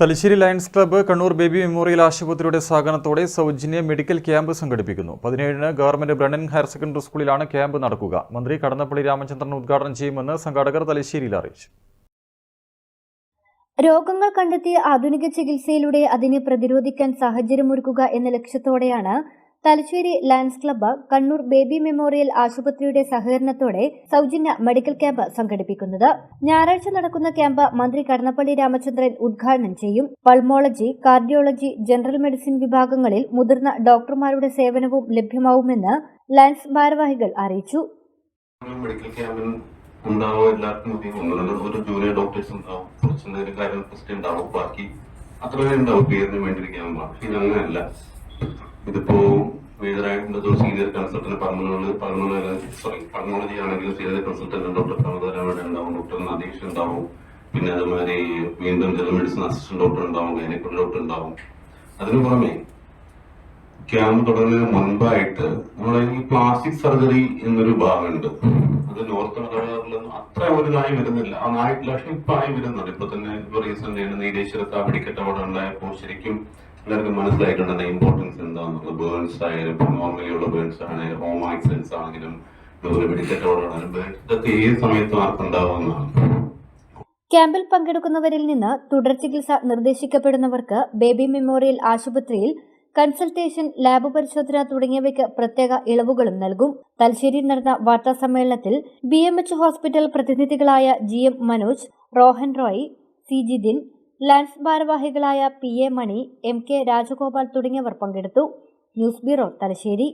Thalassery lions club Kannur baby memorial ആശുപത്രിയുടെ സഹകരണത്തോടെ സൗജന്യ മെഡിക്കൽ ക്യാമ്പ് സംഘടിപ്പിക്കുന്നു. പതിനേഴിന് ഗവൺമെന്റ് ബ്രണ്ണൻ ഹയർ സെക്കൻഡറി സ്കൂളിലാണ് ക്യാമ്പ് നടക്കുക. മന്ത്രി കടന്നപ്പള്ളി രാമചന്ദ്രൻ ഉദ്ഘാടനം ചെയ്യുമെന്ന് സംഘാടകർ തലശ്ശേരിയിൽ അറിയിച്ചു. രോഗങ്ങൾ കണ്ടെത്തി ആധുനിക ചികിത്സയിലൂടെ അതിനെ പ്രതിരോധിക്കാൻ സാഹചര്യമൊരുക്കുക എന്ന ലക്ഷ്യത്തോടെയാണ് Thalassery lions club Kannur baby memorial ആശുപത്രിയുടെ സഹകരണത്തോടെ സൗജന്യ മെഡിക്കൽ ക്യാമ്പ് സംഘടിപ്പിക്കുന്നത്. ഞായറാഴ്ച നടക്കുന്ന ക്യാമ്പ് മന്ത്രി കടന്നപ്പള്ളി രാമചന്ദ്രൻ ഉദ്ഘാടനം ചെയ്യും. പൾമോളജി കാർഡിയോളജി ജനറൽ മെഡിസിൻ വിഭാഗങ്ങളിൽ മുതിർന്ന ഡോക്ടർമാരുടെ സേവനവും ലഭ്യമാവുമെന്ന് ലയൺസ് ഭാരവാഹികൾ അറിയിച്ചു. മെഡിക്കൽ ക്യാമ്പിൽ ഉണ്ടാവും എല്ലാവർക്കും രണ്ട് ഒരു ബാക്കി പേരിന് വേണ്ടി ഒരു ക്യാമ്പാണ്. ഇത് അങ്ങനെയല്ല. ഇതിപ്പോ മേജറായിട്ടുള്ള senior consultant pulmonology pulmonology sorry പറഞ്ഞോളജി ആണെങ്കിലും സീനിയർ കൺസൾട്ടന്റ് ഡോക്ടർ പ്രമോദരാമയുടെ ഉണ്ടാവും ഡോക്ടർ നദീഷ് ഉണ്ടാവും. പിന്നെ അതുമാതിരി വീണ്ടും ജനറൽ മെഡിസിൻ അസിസ്റ്റന്റ് ഡോക്ടർ ഉണ്ടാവും ഗൈനക്കോൾ ഡോക്ടർ ഉണ്ടാവും. അതിനു പുറമെ ക്യാമ്പ് തുടങ്ങുന്നതിന് മുൻപായിട്ട് നമ്മളെ ഈ പ്ലാസ്റ്റിക് സർജറി എന്നൊരു ഭാഗമുണ്ട്. അത് നോർത്ത് മലബാറിലൊന്നും അത്ര ഒരു നായി വരുന്നില്ല. ആ നായിട്ടില്ല പക്ഷെ ഇപ്പൊ ആയി വരുന്നുണ്ട്. ഇപ്പൊ തന്നെ ഇപ്പൊ റീസെന്റ് നീലേശ്വരത്ത് ആ വെടിക്കെട്ട് അവിടെ ശരിക്കും എല്ലാവർക്കും മനസ്സിലായിട്ടുണ്ട് ഇമ്പോർട്ടൻസ് എന്താണെന്നുള്ള ബേൺസ് ആയാലും ഇപ്പൊ നോർമലി ഉള്ള ബേൺസ് ആണെങ്കിലും ഹോം ആക്സിഡൻസ് ആണെങ്കിലും ഇതുപോലെ വെടിക്കെട്ട് അവിടെ ആണെങ്കിലും ബേൺസ് ഇതൊക്കെ ഏത് സമയത്തും ആർക്കുണ്ടാവുന്നതാണ് ക്യാമ്പിൽ പങ്കെടുക്കുന്നവരിൽ നിന്ന് തുടർ ചികിത്സ നിർദ്ദേശിക്കപ്പെടുന്നവർക്ക് ബേബി മെമ്മോറിയൽ ആശുപത്രിയിൽ കൺസൾട്ടേഷൻ ലാബ് പരിശോധന തുടങ്ങിയവയ്ക്ക് പ്രത്യേക ഇളവുകളും നൽകും. തലശ്ശേരിയിൽ നടന്ന വാർത്താ സമ്മേളനത്തിൽ B M H hospital പ്രതിനിധികളായ G M Manoj Rohan Roy C Jithin lions ഭാരവാഹികളായ P A Mani M K Rajagopal തുടങ്ങിയവർ പങ്കെടുത്തു. News bureau Thalassery.